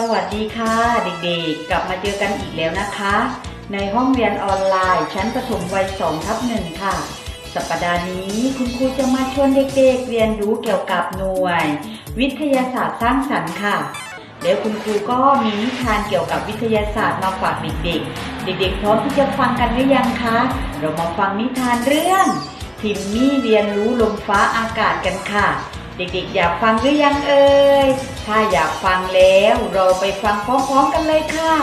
สวัสดีค่ะเด็กๆ กลับมาเจอกันอีกแล้วนะคะ ในห้องเรียนออนไลน์ ชั้นประถมวัย2ทับหนึ่งค่ะ สัปดาห์นี้คุณครูจะมาชวนเด็กๆ เรียนรู้เกี่ยวกับหน่วย วิทยาศาสตร์สร้างสรรค์ค่ะแล้วคุณครูก็มีนิทานเกี่ยวกับวิทยาศาสตร์มาฝากเด็กๆ เด็กๆพร้อมที่จะฟังกันหรือยังคะ เรามาฟังนิทานเรื่องทิมมี่เรียนรู้ลมฟ้าอากาศกันค่ะ เด็กๆ อยากฟังหรือยังเอ่ย ถ้าอยากฟังแล้วเราไปฟังพร้อมๆกันเลยค่ะ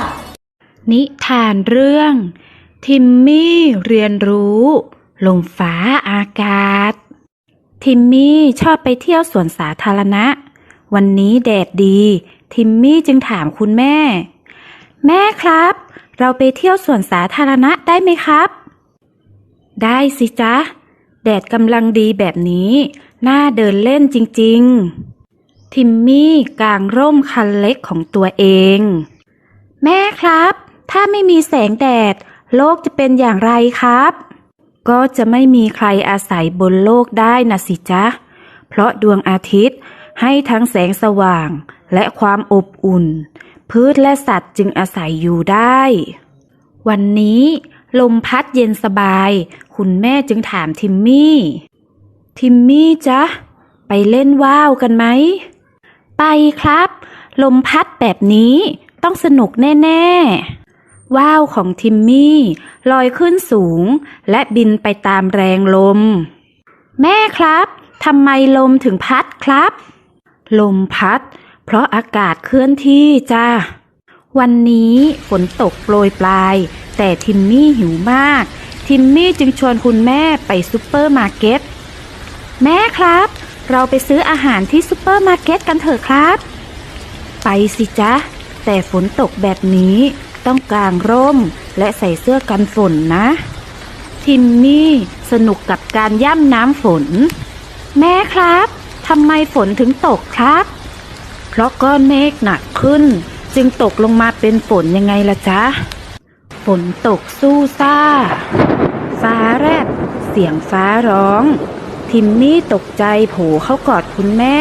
นิทานเรื่อง ทิมมี่เรียนรู้ ลมฟ้าอากาศ ทิมมี่ชอบไปเที่ยวสวนสาธารณะ วันนี้แดดดี ทิมมี่จึงถามคุณแม่ แม่ครับ เราไปเที่ยวสวนสาธารณะได้ไหมครับ ได้สิจ๊ะ แดดกำลังดีแบบนี้ น่าเดินเล่นจริง ๆ ทิมมี่กางร่มคันเล็กของตัวเอง แม่ครับ ถ้าไม่มีแสงแดด โลกจะเป็นอย่างไรครับ ก็จะไม่มีใครอาศัยบนโลกได้นะสิจ๊ะ เพราะดวงอาทิตย์ให้ทั้งแสงสว่างและความอบอุ่น พืชและสัตว์จึงอาศัยอยู่ได้ วันนี้ลมพัดเย็นสบาย คุณแม่จึงถามทิมมี่ ทิมมี่จ๊ะ ไปเล่นว่าวกันไหม ไปครับ ลมพัดแบบนี้ต้องสนุกแน่ ๆ ว่าวของทิมมี่ลอยขึ้นสูง และบินไปตามแรงลม แม่ครับทำไมลมถึงพัดครับ ลมพัด เพราะอากาศเคลื่อนที่จ้าวันนี้ฝนตกโปรยปลาย แต่ทิมมี่หิวมาก ทิมมี่จึงชวนคุณแม่ไปซูเปอร์มาร์เก็ต แม่ครับ เราไปซื้ออาหารที่ซูเปอร์มาร์เก็ตกันเถอะครับ ไปสิจ๊ะ แต่ฝนตกแบบนี้ต้องกางร่มและใส่เสื้อกันฝนนะ ทิมมี่สนุกกับการย่ำน้ำฝน แม่ครับทำไมฝนถึงตกครับ เพราะก้อนเมฆหนักขึ้น จึงตกลงมาเป็นฝนยังไงล่ะจ๊ะ ฝนตกสู้ซ่า ฟ้าแรบเสียงฟ้าร้อง ทิมมี่ตกใจโผเข้ากอดคุณแม่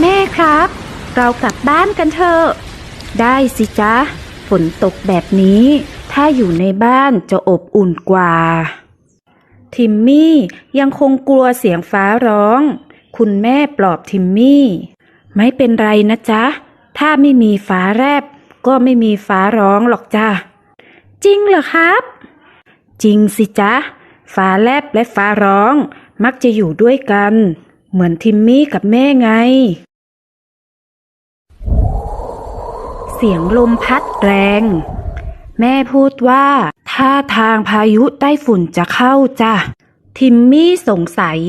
แม่ครับ เรากลับบ้านกันเถอะ ได้สิจ๊ะ ฝนตกแบบนี้ ถ้าอยู่ในบ้านจะอบอุ่นกว่า ทิมมี่ยังคงกลัวเสียงฟ้าร้อง คุณแม่ปลอบทิมมี่ ไม่เป็นไรนะจ๊ะ ถ้าไม่มีฟ้าแรบ ก็ไม่มีฟ้าร้องหรอกจ้ะ จริงเหรอครับ จริงสิจ๊ะฟ้าแลบและฟ้าร้อง มักจะอยู่ด้วยกัน เหมือนทิมมี่กับแม่ไง เสียงลมพัดแรง แม่พูดว่าท่าทางพายุใต้ฝุ่นจะเข้าจ้ะ ทิมมี่สงสัย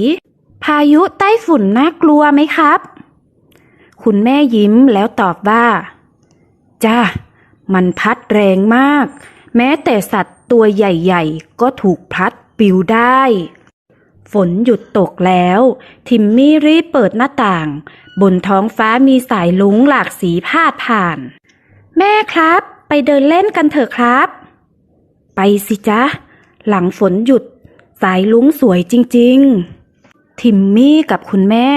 พายุใต้ฝุ่นน่ากลัวไหมครับ คุณแม่ยิ้มแล้วตอบว่า จ้ามันพัดแรงมาก แม้แต่สัตว์ตัวใหญ่ ๆ ก็ถูกพัดปิวได้ ฝนหยุดตกแล้ว ทิมมี่รีบเปิดหน้าต่าง บนท้องฟ้ามีสายลุงหลากสีพาดผ่าน แม่ครับ ไปเดินเล่นกันเถอะครับ ไปสิจ๊ะ หลังฝนหยุด สายลุงสวยจริง ๆ ทิมมี่กับคุณแม่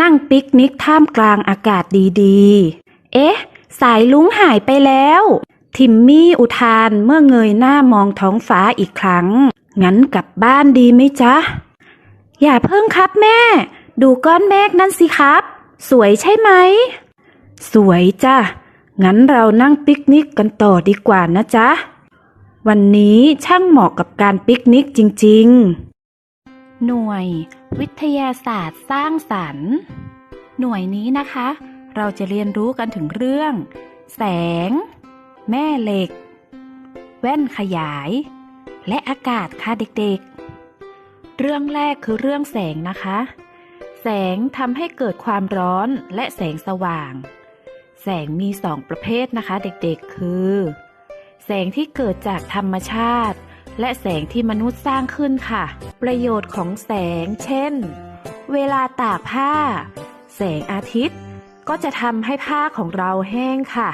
นั่งปิกนิกท่ามกลางอากาศดีๆ เอ๊ะ สายลุงหายไปแล้ว ทิมมี่อุทานเมื่อเงยหน้ามองท้องฟ้าอีกครั้ง งั้นกลับบ้านดีไหมจ๊ะ อย่าเพิ่งครับแม่ ดูก้อนเมฆนั่นสิครับ สวยใช่ไหม สวยจ้ะ งั้นเรานั่งปิกนิกกันต่อดีกว่านะจ๊ะ วันนี้ช่างเหมาะกับการปิกนิกจริง ๆ หน่วย วิทยาศาสตร์สร้างสรรค์ หน่วยนี้นะคะ เราจะเรียนรู้กันถึงเรื่อง แสง แม่เหล็ก แว่นขยาย และอากาศค่ะเด็กๆ เรื่องแรกคือเรื่องแสงนะคะ แสงทำให้เกิดความร้อนและแสงสว่าง แสงมีสองประเภทนะคะเด็กๆคือ แสงที่เกิดจากธรรมชาติ และแสงที่มนุษย์สร้างขึ้นค่ะ ประโยชน์ของแสง เช่น เวลาตากผ้า แสงอาทิตย์ก็จะทำให้ผ้าของเราแห้งค่ะ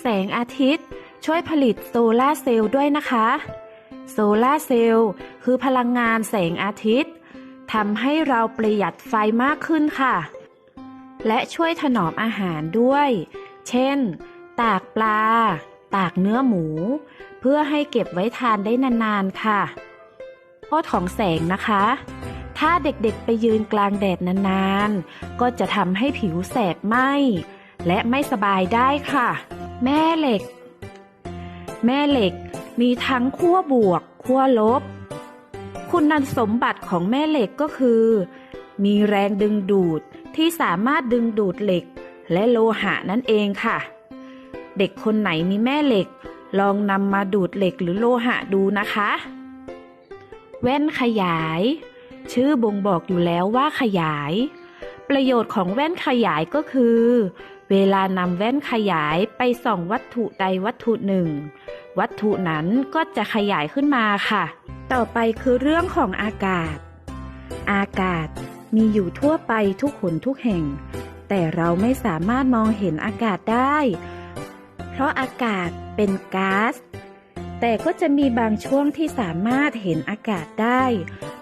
แสงอาทิตย์ช่วยผลิตโซลาเซลล์ด้วยนะคะ โซลาเซลล์คือพลังงานแสงอาทิตย์ทำให้เราประหยัดไฟมากขึ้นค่ะ และช่วยถนอมอาหารด้วย เช่น ตากปลา ตากเนื้อหมู เพื่อให้เก็บไว้ทานได้นานๆค่ะโทษของแสงนะคะ ถ้าเด็กๆไปยืนกลางแดดนานๆ ก็จะทำให้ผิวแสบไหมและไม่สบายได้ค่ะ แม่เหล็ก แม่เหล็ก มีทั้งขั้วบวกขั้วลบ คุณสมบัติของแม่เหล็กก็คือ มีแรงดึงดูดที่สามารถดึงดูดเหล็ก และโลหะนั่นเองค่ะ เด็กคนไหนมีแม่เหล็ก ลองนำมาดูดเหล็กหรือโลหะดูนะคะ แว่นขยาย ชื่อบ่งบอกอยู่แล้วว่าขยาย ประโยชน์ของแว่นขยายก็คือ เวลานำแว่นขยายไปส่องวัตถุใดวัตถุหนึ่ง วัตถุนั้นก็จะขยายขึ้นมาค่ะ ต่อไปคือเรื่องของอากาศ อากาศมีอยู่ทั่วไปทุกหนทุกแห่ง แต่เราไม่สามารถมองเห็นอากาศได้ เพราะอากาศเป็นก๊าซแต่ก็จะมีบางช่วงที่สามารถเห็นอากาศได้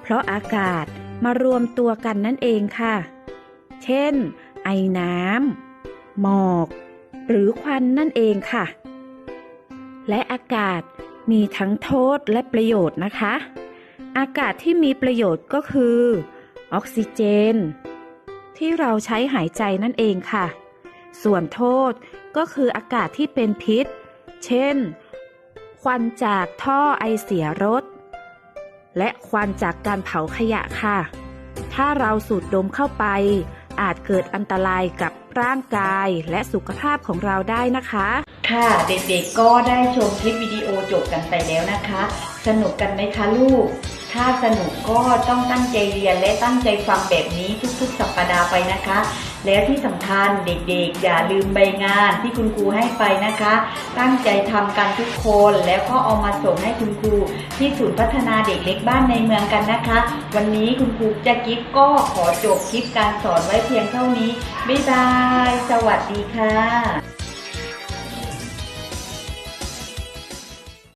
เพราะอากาศมารวมตัวกันนั่นเองค่ะ เช่น ไอน้ำหมอก หรือควันนั่นเองค่ะ และอากาศมีทั้งโทษและประโยชน์นะคะ อากาศที่มีประโยชน์ก็คือ ออกซิเจน ที่เราใช้หายใจนั่นเองค่ะ ส่วนโทษก็คืออากาศที่เป็นพิษ เช่น ควันจากท่อไอเสียรถ และควันจากการเผาขยะค่ะ ถ้าเราสูดดมเข้าไป อาจเกิดอันตรายกับร่างกายและสุขภาพของเราได้นะคะ ค่ะเด็กๆก็ได้ชมคลิปวิดีโอจบกันไปแล้วนะคะ สนุกกันไหมคะลูก ถ้าสนุกก็ต้องตั้งใจเรียนและตั้งใจฟังแบบนี้ทุกๆ สัปดาห์ไปนะคะ แล้วที่สำคัญเด็กๆ อย่าลืมใบงานที่คุณครูให้ไปนะคะ ตั้งใจทำกันทุกคนแล้วก็เอามาส่งให้คุณครู ที่ศูนย์พัฒนาเด็กเล็กบ้านในเมืองกันนะคะ วันนี้คุณครูจะกิฟก็ขอจบคลิปการสอนไว้เพียงเท่านี้บ๊ายบาย สวัสดีค่ะ